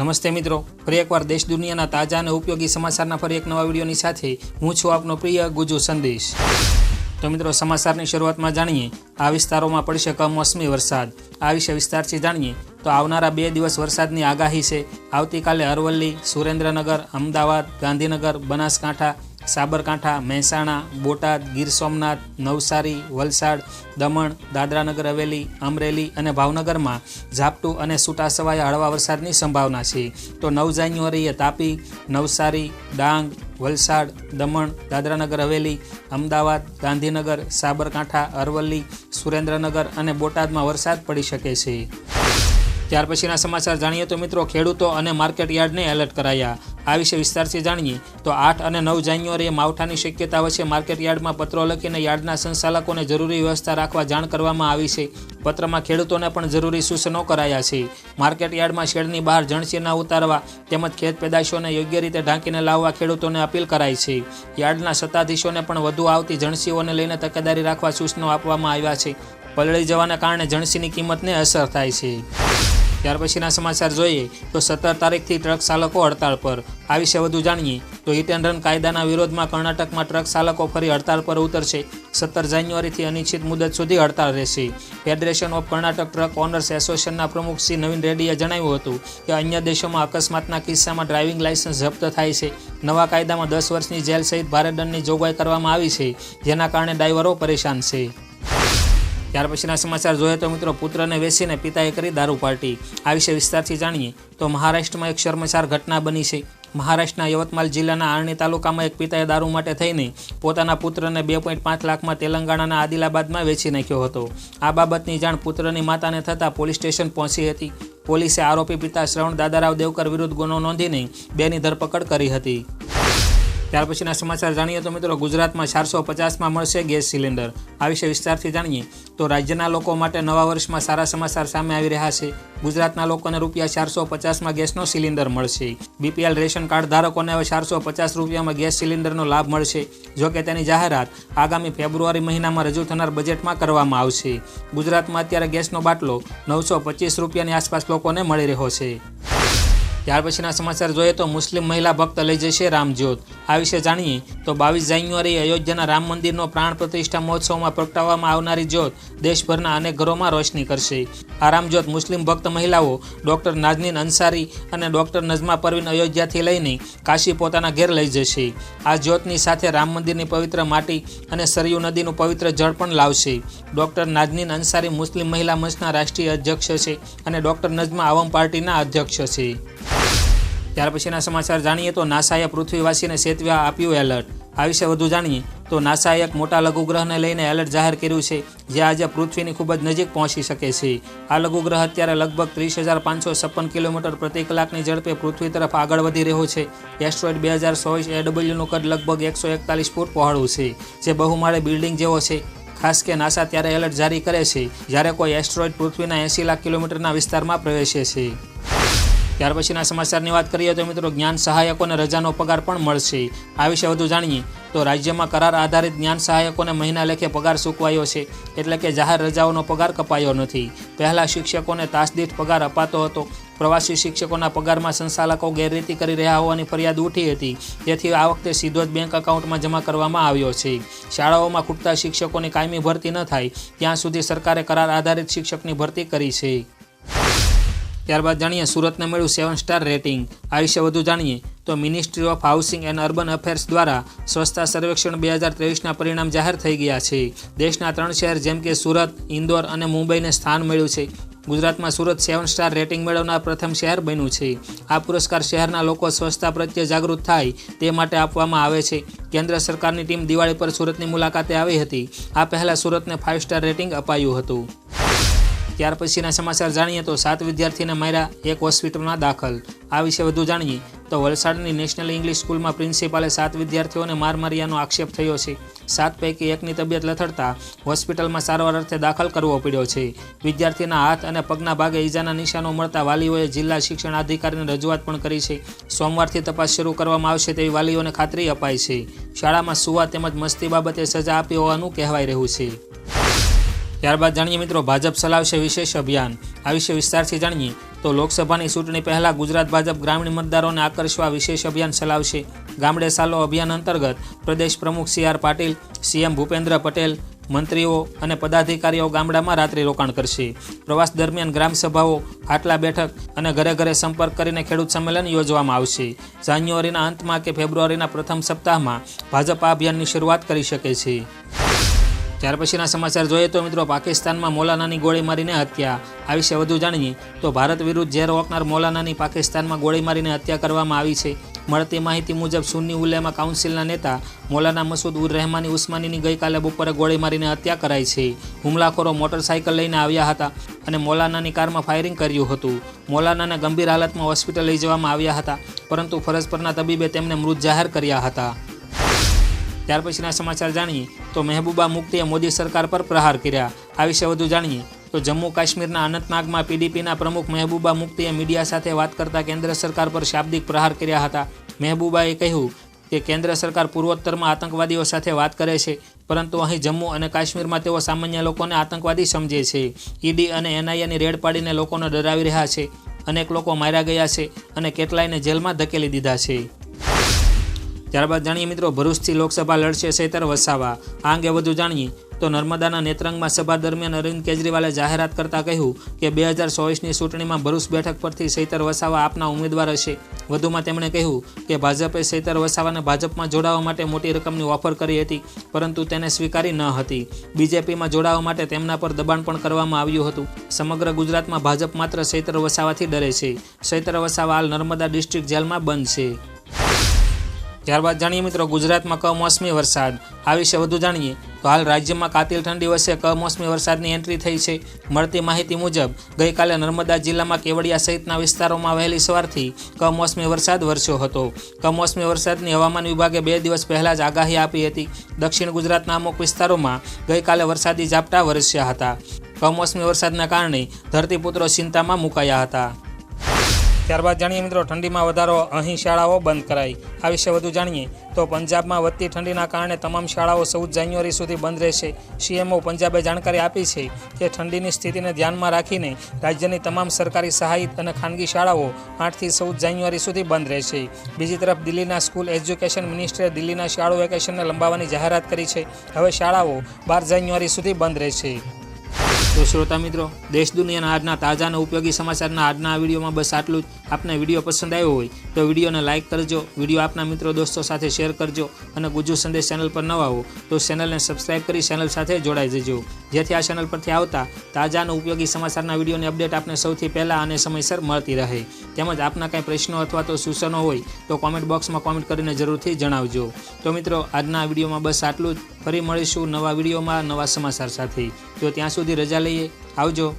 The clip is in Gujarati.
નમસ્તે મિત્રો. ફરી એકવાર દેશ દુનિયાના તાજા અને ઉપયોગી સમાચારના ફરી એક નવા વિડીયોની સાથે હું છું આપનો પ્રિય ગુજુ સંદેશ. તો મિત્રો, સમાચારની શરૂઆતમાં જાણીએ, આ વિસ્તારોમાં પડશે કમોસમી વરસાદ. આ વિશે વિસ્તારથી જાણીએ, તો આવનારા બે દિવસ વરસાદની આગાહી છે. આવતીકાલે અરવલ્લી, સુરેન્દ્રનગર, અમદાવાદ, ગાંધીનગર, બનાસકાંઠા સાબરકાંઠા, મહેસાણા, બોટાદ, ગીર સોમનાથ, નવસારી, વલસાડ, દમણ, દાદરાનગર હવેલી, અમરેલી અને ભાવનગરમાં ઝાપટું અને છૂટાછવાયા હળવા વરસાદની સંભાવના છે. તો નવ જાન્યુઆરીએ તાપી, નવસારી, ડાંગ, વલસાડ, દમણ, દાદરાનગર હવેલી, અમદાવાદ, ગાંધીનગર, સાબરકાંઠા, અરવલ્લી, સુરેન્દ્રનગર અને બોટાદમાં વરસાદ પડી શકે છે. ત્યાર પછીના સમાચાર જાણીએ તો મિત્રો ખેડૂતો અને માર્કેટ યાર્ડને એલર્ટ કરાયા. આ વિશે વિસ્તારથી જાણીએ તો આઠ અને નવ જાન્યુઆરીએ માવઠાની શક્યતા વચ્ચે માર્કેટ યાર્ડમાં પત્રો લખીને યાર્ડના સંચાલકોને જરૂરી વ્યવસ્થા રાખવા જાણ કરવામાં આવી છે. પત્રમાં ખેડૂતોને પણ જરૂરી સૂચનો કરાયા છે. માર્કેટ યાર્ડમાં શેડની બહાર જણસીના ઉતારવા તેમજ ખેત પેદાશોને યોગ્ય રીતે ઢાંકીને લાવવા ખેડૂતોને અપીલ કરાઈ છે. યાર્ડના સત્તાધીશોને પણ વધુ આવતી જણસીઓને લઈને તકેદારી રાખવા સૂચનો આપવામાં આવ્યા છે. પલળી જવાના કારણે જણસીની કિંમતને અસર થાય છે. ત્યાર પછીના સમાચાર જોઈએ તો સત્તર તારીખથી ટ્રક ચાલકો હડતાળ પર. આ વિશે વધુ જાણીએ તો હિટ એન્ડ રન કાયદાના વિરોધમાં કર્ણાટકમાં ટ્રક ચાલકો ફરી હડતાળ પર ઉતરશે. સત્તર જાન્યુઆરીથી અનિશ્ચિત મુદત સુધી હડતાળ રહેશે. Federation of Karnataka truck owners એસોસિએશનના પ્રમુખ શ્રી નવીન રેડ્ડીએ જણાવ્યું હતું કે અન્ય દેશોમાં અકસ્માતના કિસ્સામાં ડ્રાઇવિંગ લાયસન્સ જપ્ત થાય છે. નવા કાયદામાં દસ વર્ષની જેલ સહિત ભારે દંડની જોગવાઈ કરવામાં આવી છે, જેના કારણે ડ્રાઈવરો પરેશાન છે. ત્યાર પછીના સમાચાર જોઈએ તો મિત્રો પુત્રને વેચીને પિતાએ કરી દારૂ પાર્ટી. આ વિશે વિસ્તારથી જાણીએ તો મહારાષ્ટ્રમાં એક શર્મસાર ઘટના બની છે. મહારાષ્ટ્રના યવતમાલ જિલ્લાના આરણી તાલુકામાં એક પિતાએ દારૂ માટે થઈને પોતાના પુત્રને બે પોઈન્ટ પાંચ લાખમાં તેલંગાણાના આદિલાબાદમાં વેચી નાખ્યો હતો. આ બાબતની જાણ પુત્રની માતાને થતાં પોલીસ સ્ટેશન પહોંચી હતી. પોલીસે આરોપી પિતા શ્રવણ દાદારાવ દેવકર વિરુદ્ધ ગુનો નોંધીને બેની ધરપકડ કરી હતી. ત્યાર પછીના સમાચાર જાણીએ તો મિત્રો ગુજરાતમાં ચારસો પચાસમાં મળશે ગેસ સિલિન્ડર. આ વિશે વિસ્તારથી જાણીએ તો રાજ્યના લોકો માટે નવા વર્ષમાં સારા સમાચાર સામે આવી રહ્યા છે. ગુજરાતના લોકોને રૂપિયા ચારસો પચાસમાં ગેસનો સિલિન્ડર મળશે. બીપીએલ રેશન કાર્ડ ધારકોને હવે ચારસો પચાસ રૂપિયામાં ગેસ સિલિન્ડરનો લાભ મળશે. જો કે તેની જાહેરાત આગામી ફેબ્રુઆરી મહિનામાં રજૂ થનાર બજેટમાં કરવામાં આવશે. ગુજરાતમાં અત્યારે ગેસનો બાટલો નવસો પચીસ રૂપિયાની આસપાસ લોકોને મળી રહ્યો છે. ત્યાર પછીના સમાચાર જોઈએ તો મુસ્લિમ મહિલા ભક્ત લઈ જશે રામજ્યોત આ વિશે જાણીએ તો બાવીસ જાન્યુઆરી અયોધ્યાના રામ મંદિરનો પ્રાણ પ્રતિષ્ઠા મહોત્સવમાં પ્રગટાવવામાં આવનારી જ્યોત દેશભરના અનેક ઘરોમાં રોશની કરશે. આ રામજ્યોત મુસ્લિમ ભક્ત મહિલાઓ ડોક્ટર નાઝનીન અંસારી અને ડોક્ટર નઝમા પરવીન અયોધ્યાથી લઈને કાશી પોતાના ઘેર લઈ જશે. આ જ્યોતની સાથે રામ મંદિરની પવિત્ર માટી અને સરયુ નદીનું પવિત્ર જળ પણ લાવશે. ડોક્ટર નાઝનીન અંસારી મુસ્લિમ મહિલા મંચના રાષ્ટ્રીય અધ્યક્ષ છે અને ડોક્ટર નઝમા આવમ પાર્ટીના અધ્યક્ષ છે. ત્યાર પછીના સમાચાર જાણીએ તો નાસાએ પૃથ્વીવાસીને સેતવ્યા આપ્યું એલર્ટ. આ વિશે વધુ જાણીએ તો નાસાએ એક મોટા લઘુગ્રહને લઈને એલર્ટ જાહેર કર્યું છે, જે આજે પૃથ્વીની ખૂબ જ નજીક પહોંચી શકે છે. આ લઘુગ્રહ અત્યારે લગભગ ત્રીસ હજાર પાંચસો છપ્પન કિલોમીટર પ્રતિ કલાકની ઝડપે પૃથ્વી તરફ આગળ વધી રહ્યો છે. એસ્ટ્રોઇડ બે હજાર ચોવીસ એડબલ્યુનું કદ લગભગ એકસો એકતાલીસ ફૂટ પહોળું છે, જે બહુમાળે બિલ્ડિંગ જેવો છે. ખાસ કે નાસા ત્યારે એલર્ટ જારી કરે છે, જ્યારે કોઈ એસ્ટ્રોઇડ પૃથ્વીના એંસી લાખ કિલોમીટરના વિસ્તારમાં પ્રવેશે છે. ત્યાર પછીના સમાચારની વાત કરીએ તો મિત્રો જ્ઞાન સહાયકોને રજાનો પગાર પણ મળશે. આ વિશે વધુ જાણીએ તો રાજ્યમાં કરાર આધારિત જ્ઞાન સહાયકોને મહિના લેખે પગાર ચૂકવાયો છે, એટલે કે જાહેર રજાઓનો પગાર કપાયો નથી. પહેલાં શિક્ષકોને તાસદીઠ પગાર અપાતો હતો. પ્રવાસી શિક્ષકોના પગારમાં સંચાલકો ગેરરીતિ કરી રહ્યા હોવાની ફરિયાદ ઉઠી હતી. તેથી આ વખતે સીધો જ બેંક એકાઉન્ટમાં જમા કરવામાં આવ્યો છે. શાળાઓમાં ખૂટતા શિક્ષકોની કાયમી ભરતી ન થાય, ત્યાં સુધી સરકારે કરાર આધારિત શિક્ષકની ભરતી કરી છે. ત્યારબાદ જાણીએ સુરતને મળ્યું સેવન સ્ટાર રેટિંગ આ વિશે વધુ જાણીએ તો ministry of housing and urban affairs દ્વારા સ્વચ્છતા સર્વેક્ષણ બે હજાર ત્રેવીસના પરિણામ જાહેર થઈ ગયા છે. દેશના ત્રણ શહેર જેમ કે સુરત, ઇન્દોર અને મુંબઈને સ્થાન મળ્યું છે. ગુજરાતમાં સુરત સેવન સ્ટાર રેટિંગ મેળવનાર પ્રથમ શહેર બન્યું છે. આ પુરસ્કાર શહેરના લોકો સ્વચ્છતા પ્રત્યે જાગૃત થાય તે માટે આપવામાં આવે છે. કેન્દ્ર સરકારની ટીમ દિવાળી પર સુરતની મુલાકાતે આવી હતી. આ પહેલાં સુરતને ફાઇવ સ્ટાર રેટિંગ અપાયું હતું. ત્યાર પછીના સમાચાર જાણીએ તો સાત વિદ્યાર્થીને માર્યા એક હોસ્પિટલમાં દાખલ. આ વિશે વધુ જાણીએ તો વલસાડની નેશનલ ઇંગ્લિશ સ્કૂલમાં પ્રિન્સિપાલે સાત વિદ્યાર્થીઓને માર માર્યાનો આક્ષેપ થયો છે. સાત પૈકી એકની તબિયત લથડતા હોસ્પિટલમાં સારવાર અર્થે દાખલ કરવો પડ્યો છે. વિદ્યાર્થીના હાથ અને પગના ભાગે ઈજાના નિશાનો મળતા વાલીઓએ જિલ્લા શિક્ષણ અધિકારીને રજૂઆત પણ કરી છે. સોમવારથી તપાસ શરૂ કરવામાં આવશે તેવી વાલીઓને ખાતરી અપાઈ છે. શાળામાં સુવા તેમજ મસ્તી બાબતે સજા આપી હોવાનું કહેવાઈ રહ્યું છે. ત્યારબાદ જાણીએ મિત્રો, ભાજપ ચલાવશે વિશેષ અભિયાન. આ વિશે વિસ્તારથી જાણીએ તો લોકસભાની ચૂંટણી પહેલાં ગુજરાત ભાજપ ગ્રામીણ મતદારોને આકર્ષવા વિશેષ અભિયાન ચલાવશે. ગામડે સાલો અભિયાન અંતર્ગત પ્રદેશ પ્રમુખ C R Patil, CM Bhupendra Patel, મંત્રીઓ અને પદાધિકારીઓ ગામડામાં રાત્રિ રોકાણ કરશે. પ્રવાસ દરમિયાન ગ્રામસભાઓ આટલા બેઠક અને ઘરે ઘરે સંપર્ક કરીને ખેડૂત સંમેલન યોજવામાં આવશે. જાન્યુઆરીના અંતમાં કે ફેબ્રુઆરીના પ્રથમ સપ્તાહમાં ભાજપ આ અભિયાનની શરૂઆત કરી શકે છે. ત્યાર પછીના સમાચાર જોઈએ તો મિત્રો પાકિસ્તાનમાં મૌલાનાની ગોળી મારીને હત્યા. આ વિશે વધુ જાણીએ તો ભારત વિરુદ્ધ ઝેર ઓકનાર મૌલાનાની પાકિસ્તાનમાં ગોળી મારીને હત્યા કરવામાં આવી છે. મળતી માહિતી મુજબ સુન્ની ઉલેમા કાઉન્સિલના નેતા મૌલાના મસૂદ ઉર રહેમાની ઉસ્માનીની ગઈકાલે બપોરે ગોળી મારીને હત્યા કરાઈ છે. હુમલાખોરો મોટરસાયકલ લઈને આવ્યા હતા અને મૌલાનાની કારમાં ફાયરિંગ કર્યું હતું. મૌલાનાને ગંભીર હાલતમાં હોસ્પિટલ લઈ જવામાં આવ્યા હતા, પરંતુ ફરજ પરના તબીબે તેમને મૃત જાહેર કર્યા હતા. ત્યાર પછીના સમાચાર જાણીએ તો મહેબૂબા મુફ્તીએ મોદી સરકાર પર પ્રહાર કર્યા. આ વિશે વધુ જાણીએ તો જમ્મુ કાશ્મીરના અનંતનાગમાં પીડીપીના પ્રમુખ મહેબૂબા મુફ્તીએ મીડિયા સાથે વાત કરતા કેન્દ્ર સરકાર પર શાબ્દિક પ્રહાર કર્યા હતા. મહેબૂબાએ કહ્યું કે કેન્દ્ર સરકાર પૂર્વોત્તરમાં આતંકવાદીઓ સાથે વાત કરે છે, પરંતુ અહીં જમ્મુ અને કાશ્મીરમાં તેઓ સામાન્ય લોકોને આતંકવાદી સમજે છે. ઈડી અને એનઆઈએની રેડ પાડીને લોકોને ડરાવી રહ્યા છે. અનેક લોકો માર્યા ગયા છે અને કેટલાયને જેલમાં ધકેલી દીધા છે. ત્યારબાદ જાણીએ મિત્રો, ભરૂચથી લોકસભા લડશે સૈતર વસાવા. આ અંગે વધુ જાણીએ તો નર્મદાના નેત્રંગમાં સભા દરમિયાન અરવિંદ કેજરીવાલે જાહેરાત કરતા કહ્યું કે બે હજાર ચોવીસની ચૂંટણીમાં ભરૂચ બેઠક પરથી સૈતર વસાવા આપના ઉમેદવાર હશે. વધુમાં તેમણે કહ્યું કે ભાજપે સૈતર વસાવાને ભાજપમાં જોડાવા માટે મોટી રકમની ઓફર કરી હતી, પરંતુ તેને સ્વીકારી ન હતી. બીજેપીમાં જોડાવા માટે તેમના પર દબાણ પણ કરવામાં આવ્યું હતું. સમગ્ર ગુજરાતમાં ભાજપ માત્ર સૈતર વસાવાથી ડરે છે. સૈતર વસાવા હાલ નર્મદા ડિસ્ટ્રિક્ટ જેલમાં બંધ છે. ત્યારબાદ જાણીએ મિત્રો, ગુજરાતમાં કમોસમી વરસાદ. આ વિશે વધુ જાણીએ તો હાલ રાજ્યમાં કાતિલ ઠંડી વચ્ચે કમોસમી વરસાદની એન્ટ્રી થઈ છે. મળતી માહિતી મુજબ, ગઈકાલે નર્મદા જિલ્લામાં કેવડિયા સહિતના વિસ્તારોમાં વહેલી સવારથી કમોસમી વરસાદ વરસ્યો હતો. કમોસમી વરસાદની હવામાન વિભાગે બે દિવસ પહેલાં જ આગાહી આપી હતી. દક્ષિણ ગુજરાતના અમુક વિસ્તારોમાં ગઈકાલે વરસાદી ઝાપટા વરસ્યા હતા. કમોસમી વરસાદના કારણે ધરતીપુત્રો ચિંતામાં મુકાયા હતા. ત્યારબાદ જાણીએ મિત્રો, ઠંડીમાં વધારો અહીં શાળાઓ બંધ કરાઈ. આ વિશે વધુ જાણીએ તો પંજાબમાં વધતી ઠંડીના કારણે તમામ શાળાઓ ચૌદ જાન્યુઆરી સુધી બંધ રહેશે. સીએમઓ પંજાબે જાણકારી આપી છે કે ઠંડીની સ્થિતિને ધ્યાનમાં રાખીને રાજ્યની તમામ સરકારી સહાયિત અને ખાનગી શાળાઓ આઠથી ચૌદ જાન્યુઆરી સુધી બંધ રહેશે. બીજી તરફ દિલ્હીના સ્કૂલ એજ્યુકેશન મિનિસ્ટરે દિલ્હીના શાળા વેકેશનને લંબાવવાની જાહેરાત કરી છે. હવે શાળાઓ બાર જાન્યુઆરી સુધી બંધ રહેશે. તો શ્રોતા મિત્રો, દેશ દુનિયાના આજના તાજા અને ઉપયોગી સમાચારના આજના આ વિડીયોમાં બસ આટલું જ. આપને વીડિયો પસંદ આવ્યો હોય તો વિડીયોને લાઇક કરજો, વીડિયો આપના મિત્રો દોસ્તો સાથે શેર કરજો અને ગુજુ સંદેશ ચેનલ પર નવા હો તો ચેનલને સબસ્ક્રાઇબ કરી ચેનલ સાથે જોડાઈ જજો. જેથી આ ચેનલ પરથી આવતા તાજા અને ઉપયોગી સમાચારના વિડીયોની અપડેટ આપને સૌથી પહેલાં અને સમયસર મળતી રહે. તેમજ આપના કાંઈ પ્રશ્નો અથવા તો સૂચનો હોય, તો કોમેન્ટ બોક્સમાં કોમેન્ટ કરીને જરૂરથી જણાવજો. તો મિત્રો, આજના વિડીયોમાં બસ આટલું જ. ફરી મળીશું નવા વિડીયોમાં નવા સમાચાર સાથે. તો ત્યાં સુધી રજા લઈએ, આવજો.